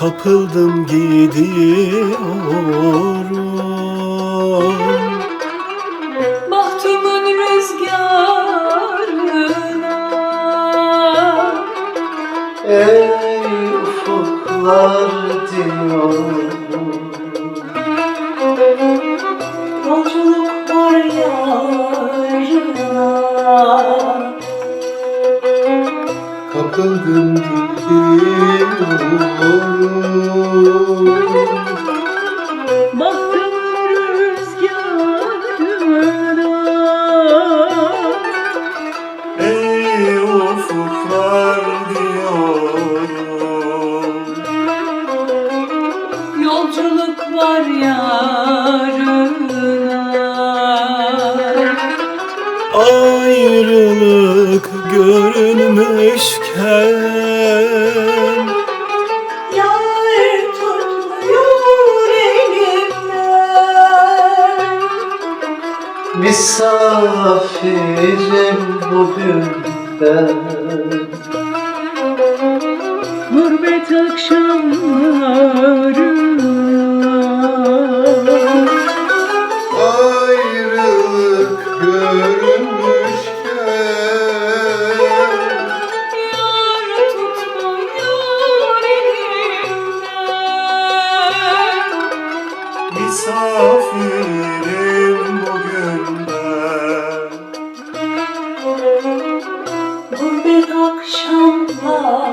kapıldım gidiyorum. Bahtımın rüzgarına. Ey ufuklar diyorum. Yolculuk var yarına. Kapıldım gidiyorum Ufuklar diyorum. Yolculuk var yarına. Ayrılık görünmüşken Yar tutmuyor elimden. Misafirim bugün ben Gurbet akşamları Ayrılık görünmüşken Yar tutmuyor elimden Misafirim Lakshambha